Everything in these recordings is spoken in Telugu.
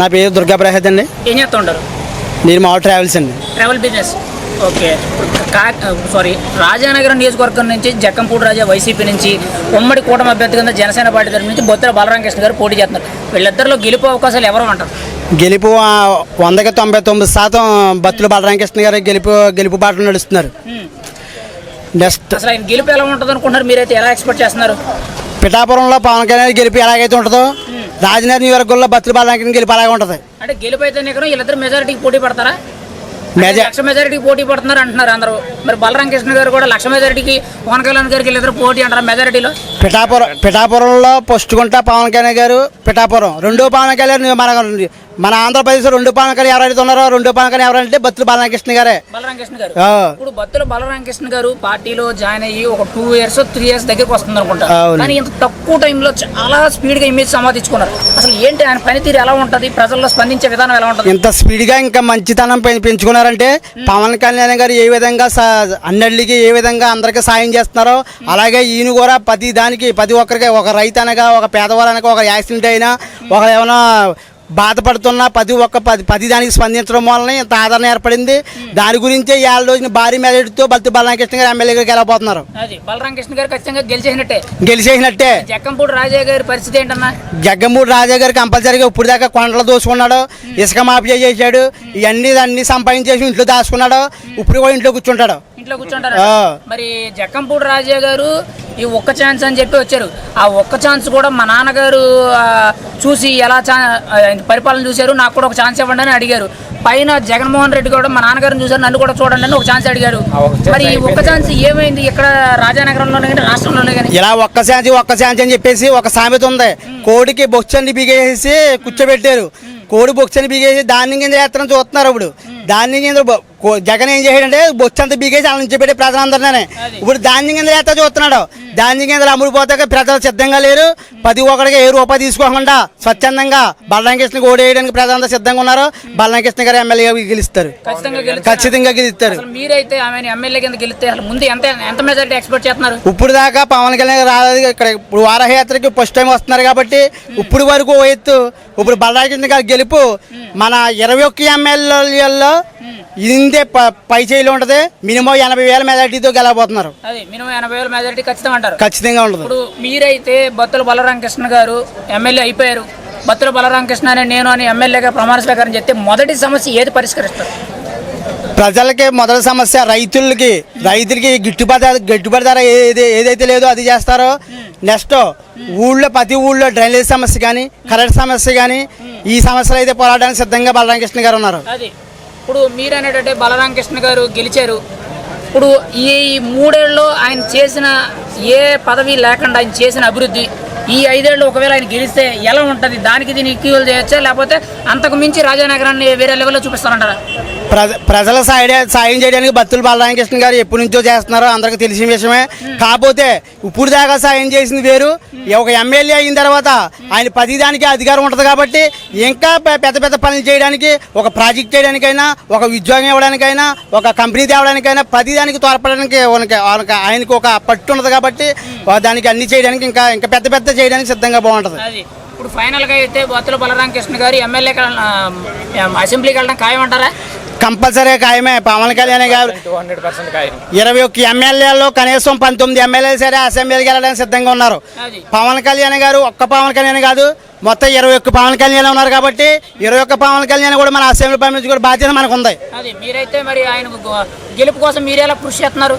నా పేరు దుర్గా ప్రసాద్ అండి. ఏం చేస్తూ ఉంటారు నేను మామూలు ట్రావెల్స్ అండి. Travel business. ఓకే. కా సారీ రాజానగరం నియోజకవర్గం నుంచి జక్కంపూడి రాజా వైసీపీ నుంచి ఉమ్మడి కూటమి అభ్యర్థి కింద జనసేన పార్టీ తరఫు నుంచి బొత్తర బలరామకృష్ణ గారు పోటీ చేస్తున్నారు. వీళ్ళిద్దరిలో గెలుపు అవకాశాలు ఎవరు అంటారు గెలుపు వందకి తొంభై తొమ్మిది శాతం బత్తుల బలరామకృష్ణ గారు గెలుపు గెలుపు బాటలు నడుస్తున్నారు. నెక్స్ట్. అసలు ఆయన గెలుపు ఎలా ఉంటుంది అనుకుంటున్నారు మీరైతే ఎలా ఎక్స్పెక్ట్ చేస్తున్నారు? పిఠాపురంలో పవన్ కళ్యాణ్ గెలుపు ఎలాగైతే ఉంటుందో రాజనగర్ నియోజకవర్గంలో బత్తుల బలరామకృష్ణ గెలుపు అలాగే ఉంటుంది. అంటే గెలుపు అయితే వీళ్ళిద్దరు మెజారిటీకి పోటీ పడతారా? లక్ష మెజారిటీకి పోటీ పడుతున్నారు అంటున్నారు అందరూ. మరి బలరామకృష్ణ గారు కూడా లక్ష మెజారిటీకి పవన్ కళ్యాణ్ గారికి వీళ్ళిద్దరు పోటీ అంటారా మెజారిటీలో? పిఠాపురం పిఠాపురంలో పొస్టుకుంటా పవన్ కళ్యాణ్ గారు పిఠాపురం. రెండో పవన్ కళ్యాణ్ మన మన ఆంధ్రప్రదేశ్ రెండు కళ్యాణ్ ఎవరైతే ఉన్నారో రెండో కళ్యాణ్ ఎవరంటే బత్తుల బలరామకృష్ణ గారే. బలరామకృష్ణ గారు. ఇప్పుడు బత్తుల బలరామకృష్ణ గారు పార్టీలో జాయిన్ అయ్యి ఒక టూ ఇయర్స్ త్రీ ఇయర్స్ దగ్గరికి వస్తుంది అనుకుంటా అవును. కానీ ఇంత తక్కువ టైంలో చాలా స్పీడ్గా ఇమేజ్ సంపాదించుకున్నారు. అసలు ఏంటి ఆయన పనితీరు ఎలా ఉంటది? ప్రజల్లో స్పందించే విధానం ఎలా ఉంటది? ఇంత స్పీడ్గా ఇంకా మంచితనం పెంచుకున్నారంటే పవన్ కళ్యాణ్ గారు ఏ విధంగా అన్నిటికి ఏ విధంగా అందరికీ సాయం చేస్తున్నారో అలాగే ఈయన కూడా ప్రతి దానికి ప్రతి ఒక్కరికి ఒక రైతు అనగా ఒక పేదవారు అనగా ఒక యాక్సిడెంట్ అయినా ఒక ఏమైనా బాధపడుతున్నా ప్రతి ఒక్క పది ప్రతి దానికి స్పందించడం వలన ఇంత ఆదరణ ఏర్పడింది. దాని గురించే ఏళ్ళ రోజున భారీ మెజారిటీతో బల్తి బలరామకృష్ణ గారు ఎమ్మెల్యే గారికి వెళ్ళబోతున్నారు బలరామకృష్ణ గారు ఖచ్చితంగా గెలిచేసినట్టే. గెలిచేసినట్టే. జక్కంపూడి రాజా గారి పరిస్థితి ఏంటన్నా? జగ్గమూడి రాజా గారు కంపల్సరీగా ఇప్పుడు దాకా కొండలు దోసుకున్నాడు ఇసుక మాఫియా చేశాడు ఇవన్నీ అన్ని సంపాదించేసి ఇంట్లో దాచుకున్నాడు ఇప్పుడు కూడా ఇంట్లో కూర్చుంటాడు. ఇంట్లో కూర్చుంటారు. మరి జక్కంపూడి రాజా గారు ఈ ఒక్క ఛాన్స్ అని చెప్పి వచ్చారు. ఆ ఒక్క ఛాన్స్ కూడా మా నాన్నగారు చూసి ఎలా పరిపాలన చూశారు నాకు కూడా ఒక ఛాన్స్ ఇవ్వండి అని అడిగారు. పైన జగన్మోహన్ రెడ్డి కూడా మా నాన్నగారిని చూశారు నన్ను కూడా చూడండి అని ఒక ఛాన్స్ అడిగారు. మరి ఈ ఒక్క ఛాన్స్ ఏమైంది? ఇక్కడ రాజానగరంలోనే కానీ రాష్ట్రంలోనే కానీ? ఇలా ఒక్క శాంతి ఒక్క శాంతి అని చెప్పేసి ఒక సామెత ఉంది. కోడికి బొచ్చని బిగేసి కూర్చోబెట్టారు. కోడి బొచ్చని బిగేసి దాన్ని కింద వేస్తారని చూస్తున్నారు ఇప్పుడు. దాన్ని కింద జగన్ ఏం చేశాడంటే బొచ్చంత బిగేసి అలా నుంచి పెట్టి ప్రజలందరినీ ఇప్పుడు ధాన్యం కింద వేస్తా చూస్తున్నాడు? ధాన్యం కింద అమ్ముడిపోతాక ప్రజలు సిద్ధంగా లేరు? ప్రతి ఒక్కడికి ఏ రూపాయి తీసుకోకుండా స్వచ్ఛందంగా బలరామకృష్ణ ఓడి వేయడానికి ప్రజలంతా సిద్ధంగా ఉన్నారు బలరామకృష్ణ గారు ఎమ్మెల్యేగా గెలుస్తారు. ఖచ్చితంగా గెలుస్తారు. మీరైతే ఎమ్మెల్యే కింద గెలిస్తే అసలు ముందు ఎంత ఎంత మెజారిటీ ఎక్స్పెక్ట్ చేస్తున్నారు? ఇప్పుడు దాకా పవన్ కళ్యాణ్ రాలేదు ఇక్కడ. ఇప్పుడు వారహయాత్రకి ఫస్ట్ టైం వస్తున్నారు కాబట్టి ఇప్పుడు వరకు ఎత్తు. ఇప్పుడు బలరాజకృష్ణ గారి గెలుపు మన ఇరవై ఒక్క ఎమ్మెల్యేలలో ఇందే ప- చేయిలో ఉంటుంది మినిమం ఎనభై వేల మెజార్టీతో గెలవబోతున్నారు. అది మినిమం ఎనభై వేల మెజారిటీ ఖచ్చితంగా అంటారు. ఖచ్చితంగా ఉండదు ఇప్పుడు మీరైతే బత్తుల బలరామకృష్ణ గారు ఎమ్మెల్యే అయిపోయారు. బత్తుల బలరామకృష్ణ అనే నేను అని ఎమ్మెల్యేగా ప్రమాణ స్వీకారం చెప్తే మొదటి సమస్య ఏది పరిష్కరిస్తారు? ప్రజలకి మొదటి సమస్య రైతులకి రైతులకి గిట్టుబాటు గిట్టుబాటు ధర ఏది ఏదైతే లేదో అది చేస్తారో నెక్స్ట్ ఊళ్ళో ప్రతి ఊళ్ళో డ్రైనేజ్ సమస్య కానీ కరెంట్ సమస్య కానీ ఈ సమస్యలు అయితే పోరాడడానికి సిద్ధంగా బలరామకృష్ణ గారు ఉన్నారు. ఇప్పుడు మీరు అనేటట్టే బలరామకృష్ణ గారు గెలిచారు. ఇప్పుడు ఈ మూడేళ్ళలో ఆయన చేసిన ఏ పదవి లేకుండా ఆయన చేసిన అభివృద్ధి ఈ ఐదేళ్ళు ఒకవేళ ఆయన గెలిస్తే ఎలా ఉంటుంది? దానికి దీన్ని ఈక్వల్ చేయొచ్చా? లేకపోతే అంతకు మించి రాజానగరాన్ని వేరే లెవెల్లో చూపిస్తారంటారా ప్రజ ప్రజల సాయం సాయం చేయడానికి భక్తులు బలరామకృష్ణ గారు ఎప్పటి నుంచో చేస్తున్నారో అందరికీ తెలిసిన విషయమే. కాకపోతే ఇప్పుడు దాకా సాయం చేసింది వేరు. ఒక ఎమ్మెల్యే అయిన తర్వాత ఆయన పది దానికి అధికారం ఉంటుంది కాబట్టి ఇంకా పెద్ద పెద్ద పనులు చేయడానికి ఒక ప్రాజెక్ట్ చేయడానికైనా ఒక ఉద్యోగం ఇవ్వడానికైనా ఒక కంపెనీ తేవడానికైనా ప్రతి దానికి తోడ్పడడానికి ఆయనకు ఒక పట్టు ఉన్నది కాబట్టి దానికి అన్ని చేయడానికి ఇంకా ఇంకా పెద్ద పెద్ద చేయడానికి సిద్ధంగా బాగుంటుంది. అది. ఇప్పుడు ఫైనల్గా అయితే బొత్తుల బలరామకృష్ణ గారు ఎమ్మెల్యే అసెంబ్లీకి వెళ్ళడం ఖాయం అంటారా కంపల్సరీ ఖాయమే. పవన్ కళ్యాణ్ గారు ఇరవై ఒక్క ఎమ్మెల్యేలో కనీసం పంతొమ్మిది ఎమ్మెల్యేలు సరే అసెంబ్లీకి వెళ్ళడానికి సిద్ధంగా ఉన్నారు. పవన్ కళ్యాణ్ గారు ఒక్క పవన్ కళ్యాణ్ కాదు మొత్తం ఇరవై ఒక్క పవన్ కళ్యాణ్ ఉన్నారు కాబట్టి ఇరవై ఒక్క పవన్ కళ్యాణ్ కూడా మన అసెంబ్లీ పంపించుకునే బాధ్యత మనకు ఉంది. మీరైతే మరి ఆయన గెలుపు కోసం మీరు ఎలా కృషి చేస్తున్నారు?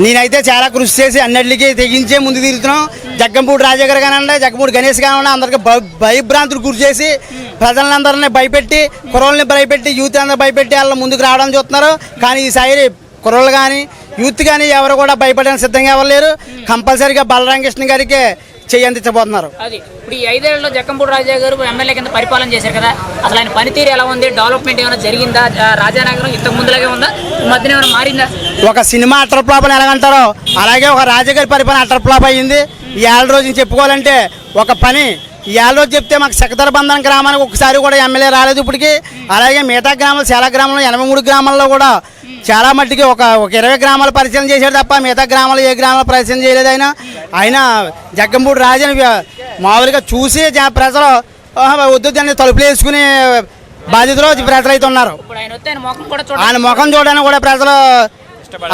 నేనైతే చాలా కృషి చేసి అన్నిటికీ తెగించే ముందు తిరుగుతున్నాం జగ్గంపూడి రాజా గారు కానివ్వండి జగ్గంపూడి గణేష్ కానివ్వండి అందరికి భయ- భయభ్రాంతులు గురి చేసి ప్రజలందరినీ భయపెట్టి కుర్రోళ్ళని భయపెట్టి యూత్ అందరూ భయపెట్టి వాళ్ళ ముందుకు రావడం చూస్తున్నారు. కానీ ఈసారి కుర్రోళ్ళు కానీ యూత్ కానీ ఎవరు కూడా భయపడడానికి సిద్ధంగా ఎవరు లేరు. కంపల్సరీగా బలరామకృష్ణ గారికి అది. ఇప్పుడు ఈ ఐదేళ్ళలో జక్కంపూడి రాజా గారు ఎమ్మెల్యే కింద పరిపాలన చేశారు కదా. అసలు ఆయన పనితీరు ఎలా ఉంది? డెవలప్మెంట్ ఏమైనా జరిగిందా? రాజానగరం ఇంతకు ముందులాగే ఉందా? ఈ మధ్యన ఏమైనా మారిందా? ఒక సినిమా అటర్ ఫ్లాప్ అని ఎలాగంటారో అలాగే ఒక రాజగారి పరిపాలన అటర్ ఫ్లాప్ అయ్యింది. ఈ ఏళ్ళ రోజు చెప్పుకోవాలంటే ఒక పని ఏళ్ళ రోజు చెప్తే మాకు బంధన గ్రామానికి ఒకసారి కూడా ఎమ్మెల్యే రాలేదు ఇప్పటికి. అలాగే మిగతా గ్రామాలు చాలా గ్రామాల్లో ఎనభై మూడు గ్రామాల్లో కూడా చాలా మట్టికి ఒక ఒక ఇరవై గ్రామాలు పరిచయం చేశాడు తప్ప మిగతా గ్రామాలు ఏ గ్రామాలు పరిచయం చేయలేదు ఆయన. ఆయన జగ్గంపూడి రాజని మామూలుగా చూసి ప్రజలు వద్దు దాన్ని తలుపులు వేసుకుని బాధితులు ప్రజలు అయితే ఉన్నారు ఆయన ముఖం చూడడానికి కూడా ప్రజలు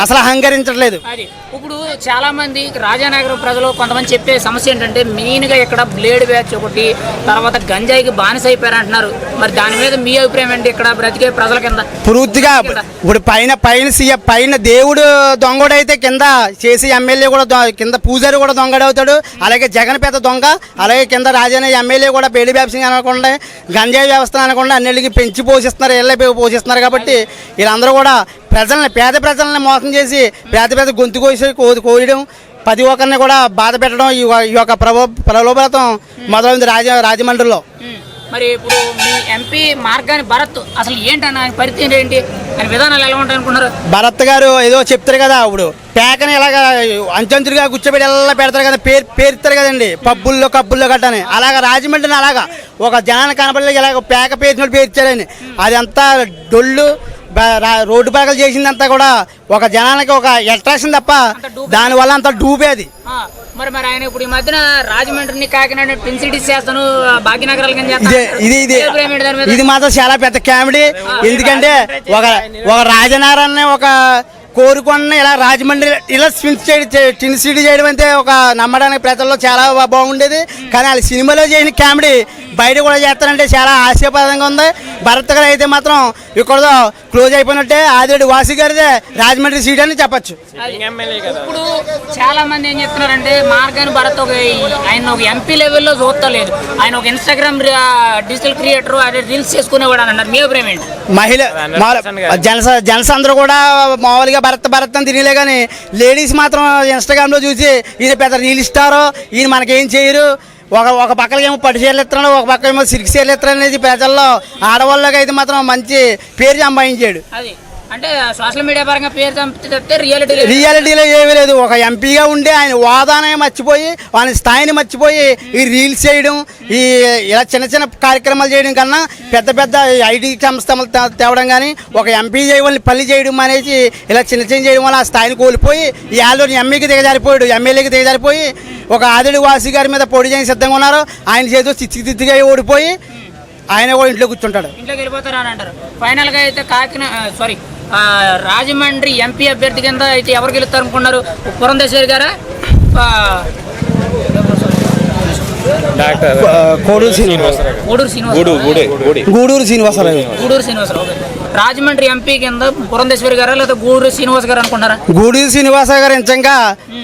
అసలు అహంకరించట్లేదు. అది. ఇప్పుడు చాలా మంది రాజానగరం ప్రజలు కొంతమంది చెప్పే సమస్య ఏంటంటే మెయిన్గా ఇక్కడ బ్లేడ్ బ్యాచ్ ఒకటి తర్వాత గంజాయికి బానిస అంటున్నారు. మరి దాని మీద మీ అభిప్రాయం ఏంటి? ఇక్కడ బ్రతికే ప్రజల కింద? పూర్తిగా ఇప్పుడు పైన పైన సీఎం పైన దేవుడు దొంగడైతే కింద చేసి ఎమ్మెల్యే కూడా కింద పూజారి కూడా దొంగడవుతాడు. అలాగే జగన్ పెద్ద దొంగ అలాగే కింద రాజన్న ఎమ్మెల్యే కూడా పెళ్ళి వ్యాప్సింగ్ అనకుండా గంజాయి వ్యవస్థ అనకుండా అన్నిటికీ పెంచి పోషిస్తున్నారు ఇళ్ళ పోషిస్తున్నారు కాబట్టి వీళ్ళందరూ కూడా ప్రజల్ని పేద ప్రజల్ని మోసం చేసి పేద పేద గొంతు కోసి కోయడం ప్రతి ఒక్కరిని కూడా బాధ పెట్టడం ఈ యొక్క ప్రభో ప్రలోభాతం మొదలైంది రాజ రాజమండ్రిలో. మరి ఇప్పుడు మీ ఎంపీ మార్గాని భరత్ అసలు ఏంటన్న? ఆయన పరిస్థితి ఏంటి? ఆయన విధానాలు ఎలా ఉంటాయి అనుకున్నారు భరత్ గారు ఏదో చెప్తారు కదా ఇప్పుడు పేకని ఇలాగ అంచంచులుగా కూర్చోబెట్టి ఎలా పెడతారు కదా పేరు పేరుతారు కదండి. పబ్బుల్లో కబ్బుల్లో గట్టని అలాగ రాజమండ్రిని అలాగా ఒక జనాన్ని కనపడలేదు ఇలాగ పేక పేర్చినట్టు పేర్చారని. అదంతా డొల్లు రోడ్డు పక్కలు చేసిందంతా కూడా ఒక జనానికి ఒక అట్రాక్షన్ తప్ప దానివల్ల అంత డూబేది ఆ, మరి మరి ఆయన ఇప్పుడు ఈ మధ్యన రాజమండ్రిని కాకినాడ ట్విన్ సిటీస్ చేస్తాను భాగ్యనగరాలు ఇదే ఇది ఇది దాని మాత్రం చాలా పెద్ద కామెడీ. ఎందుకంటే ఒక ఒక రాజనారాయణ ఒక కోరుకొన్న ఇలా రాజమండ్రి ఇలా స్విన్స్ టిన్ సిటీ చేయడం అంటే ఒక నమ్మడానికి ప్రజల్లో చాలా బాగుండేది. కానీ వాళ్ళ సినిమాలో చేసిన కామెడీ బయట కూడా చేస్తారంటే చాలా ఆశాపదంగా ఉంది. భరత్ గారు అయితే మాత్రం ఇక్కడ క్లోజ్ అయిపోయినట్టే ఆదిరెడ్డి వాసి గారిదే రాజమండ్రి సీట్ అని చెప్పచ్చు. అది. ఇప్పుడు చాలా మంది ఏం చెప్తున్నారంటే మార్గాని భరత్ ఒక ఆయన ఒక ఎంపీ లెవెల్లో చూస్తలేదు. ఆయన ఒక ఇన్స్టాగ్రామ్ డిజిటల్ క్రియేటర్ ఆయన రీల్స్ చేసుకునేవాడు అని అన్నారు. మీ అభిప్రాయం ఏంటి? మహిళ జనస జనస అందరూ కూడా మామూలుగా భరత్ భరత్ అని తినలే కానీ లేడీస్ మాత్రం ఇన్స్టాగ్రామ్లో చూసి ఈయన పెద్ద రీల్ ఇస్తారో ఈయన మనకేం చేయరు. ఒక ఒక పక్కన ఏమో పట్టు చీరలు ఇస్తున్నాడు ఒక పక్క ఏమో సిల్క్ చీరలు ఇస్తున్నాడు అనేది ప్రజల్లో ఆడవాళ్ళకి అయితే మాత్రం మంచి పేరు సంపాదించాడు. అది. అంటే సోషల్ మీడియా పరంగా పేరు రియాలిటీ రియాలిటీలో ఏమీ లేదు. ఒక ఎంపీగా ఉండి ఆయన వాదానే మర్చిపోయి ఆయన స్థాయిని మర్చిపోయి ఈ రీల్స్ చేయడం ఈ ఇలా చిన్న చిన్న కార్యక్రమాలు చేయడం కన్నా పెద్ద పెద్ద ఐటీ సంస్థలు తేవడం కానీ ఒక ఎంపీ చేయవల్ని పల్లి చేయడం అనేసి ఇలా చిన్న చిన్న చేయడం వల్ల ఆ స్థాయిని కోల్పోయి ఈ ఆల్రెడీ ఎంపీకి దిగజారిపోయాడు. ఎమ్మెల్యేకి దిగజారిపోయి ఒక ఆదిడి వాసి గారి మీద పొడి చేయని సిద్ధంగా ఉన్నారు. ఆయన చేతితో చిచ్చి తిత్తిగా ఓడిపోయి ఆయన కూడా ఇంట్లో కూర్చుంటాడు. ఇంట్లోకి వెళ్ళిపోతారు అని అంటారు. ఫైనల్గా అయితే కాకినాడ సారీ రాజమండ్రి ఎంపీ అభ్యర్థి కింద అయితే ఎవరు గెలుస్తారు అనుకున్నారు? పురంధేశ్వరి గారా? ఆ, డాక్టర్ కోడూరు శ్రీనివాస గూడూరు శ్రీనివాస గుడు గుడే గుడి గూడూరు. శ్రీనివాసరావు గూడూరు శ్రీనివాసరావు. ఓకే. రాజమండ్రి ఎంపీ కింద పురంధేశ్వరి గారా లేదా గూడూరు శ్రీనివాస్ గారు అనుకున్నారా గూడూరు శ్రీనివాస గారు నిజంగా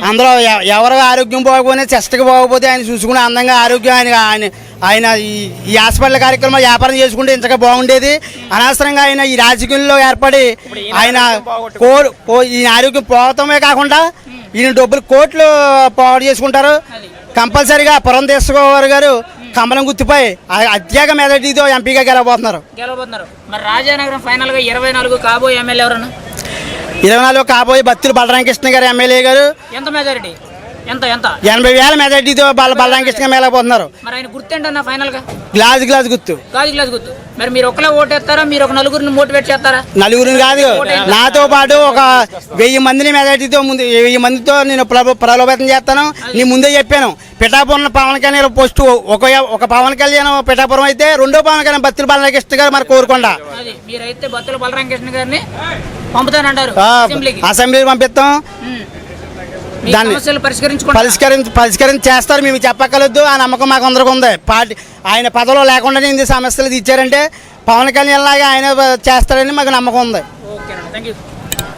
అందులో ఎవరు ఆరోగ్యం బాగోపోయినా చెస్ట్కి బాగోపోతే ఆయన చూసుకుని అందంగా ఆరోగ్యం ఆయన ఆయన ఆయన ఈ ఈ హాస్పిటల్ కార్యక్రమం వ్యాపారం చేసుకుంటే ఇంతగా బాగుండేది. అనవసరంగా ఆయన ఈ రాజకీయంలో ఏర్పడి ఆయన కో- కో- ఈయన ఆరోగ్యం పోవటమే కాకుండా ఈయన డబ్బులు కోట్లు పాడు చేసుకుంటారు. కంపల్సరీగా పురంధేశ్వర గారు కమలం గుర్తుపై అత్యేక మెదటితో ఎంపీగా గెలవబోతున్నారు. గెలవబోతున్నారు. మరి రాజానగరం ఫైనల్గా ఇరవై నాలుగు కాబోయే ఎమ్మెల్యే ఎవరన్నా? ఇరవై నాలుగు కాబోయే బత్తులు బలరామకృష్ణ గారు ఎమ్మెల్యే గారు. ఎంత మెజారిటీ? ఎంత ఎంత? ఎనభై వేల మెజార్టీతో బల బలరామకృష్ణ మేళపోతున్నారు మరి ఆయన గుర్తేంటన్నా ఫైనల్గా గ్లాస్ గ్లాస్ గుర్తు. గాజు గ్లాస్ గుర్తు. మరి మీరు ఒకళ్ళే ఓటేస్తారా మీరు ఒక నలుగురిని మోటివేట్ చేస్తారా? నలుగురిని కాదు. నాతో పాటు ఒక వెయ్యి మందిని మెజార్టీతో ముందు వెయ్యి మందితో నేను ప్ర- ప్రలోభాతం చేస్తాను. నీ ముందే చెప్పాను. పిఠాపురం పవన్ కళ్యాణ్ పోస్ట్ ఒక ఒక పవన్ కళ్యాణ్ పిఠాపురం అయితే రెండో పవన్ కళ్యాణ్ బత్తుల బాలకృష్ణ గారు మరి కోరుకోండా. మీరైతే బత్తుల బలరామకృష్ణ గారిని పంపుతానంటారు అసెంబ్లీకి. అసెంబ్లీ పంపిస్తాం. దాన్ని పరిష్కరించి పరిష్కరించి చేస్తారు మేము చెప్పక్కర్లేదు ఆ నమ్మకం మాకు అందరికీ ఉంది. పార్టీ ఆయన పదవిలో లేకుండానే ఇన్ని సమస్యలు ఇచ్చారంటే పవన్ కళ్యాణ్ లాగా ఆయన చేస్తారని మాకు నమ్మకం ఉంది.